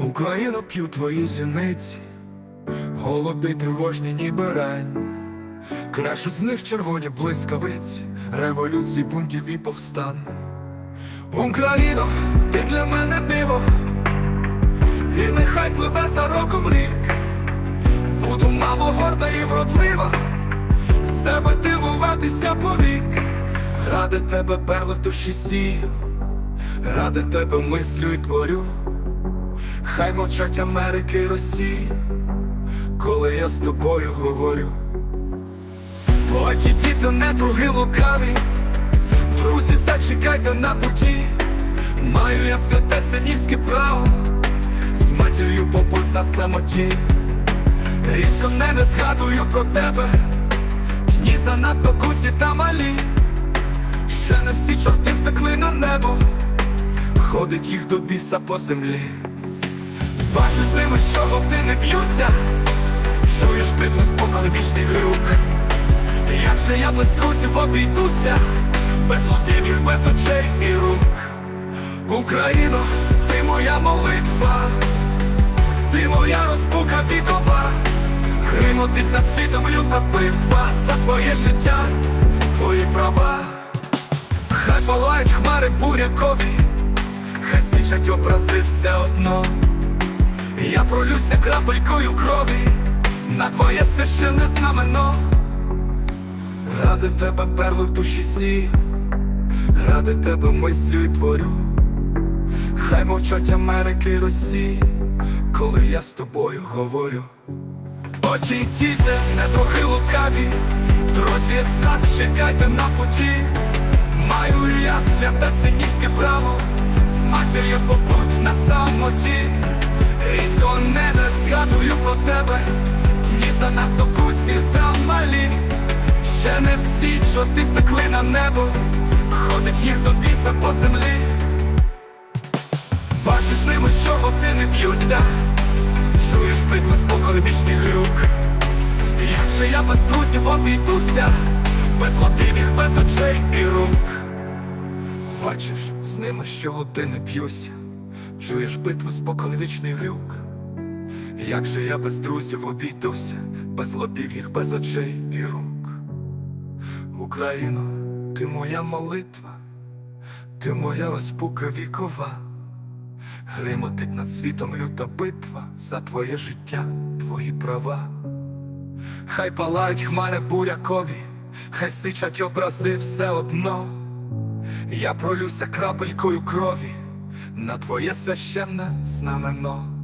Україно п'ю твої зіниці, голуби тривожні, ніби рань. Крашуть з них червоні блискавиці, революцій, бунтів і повстан. Україно, ти для мене диво, і нехай пливе за роком рік. Буду, мамо, горда і вродлива, з тебе дивуватися повік. Ради тебе перли в душі сію, ради тебе мислю і творю. Хай мовчать Америки Росії, коли я з тобою говорю. Бо ті діти не други лукаві, друзі, зачекайте на путі. Маю я святе синівське право, з матір'ю побудь на самоті. Рідко не, не згадую про тебе, дні занадто куці та малі. Ще не всі чорти втекли на небо, ходить їх до біса по землі. Бачиш ними, чого ти не б'юся, чуєш битву з поколевічний грук. Як же я без друзів обійдуся, без лотівів, без очей і рук. Україно, ти моя молитва, ти моя розпука вікова, Гримотить над світом люта битва за твоє життя, твої права. Хай палають хмари бурякові, хай січать образи все одно. Я пролюся крапелькою крові на твоє священне знамено. Ради тебе перли в душі сію, ради тебе мислю і творю. Хай мовчать Америки і Росії, коли я з тобою говорю. Очі діти, не трохи лукаві, друзі, сад, чекайте на путі. Маю я святе синівське право, з матір'ю побудь на самоті. Рідко не, згадую про тебе, дні занадто куці та малі. Ще не всі чорти втекли на небо, ходить їх до біса по землі. Бачиш ними, чого ти не б'юся, чуєш битви з поколевічний грюк. Як же я без друзів обійдуся, без мотивів, без очей і рук. Бачиш, з ними ти не б'юся, чуєш битви з поколевічний грюк. Як же я без друзів обійдуся, без лобів їх, без очей і рук. Україно, ти моя молитва, ти моя розпука вікова, Гримотить над світом люта битва за твоє життя, твої права. Хай палають хмари бурякові, хай сичать образи все одно. Я пролюся крапелькою крові на твоє священне знамено.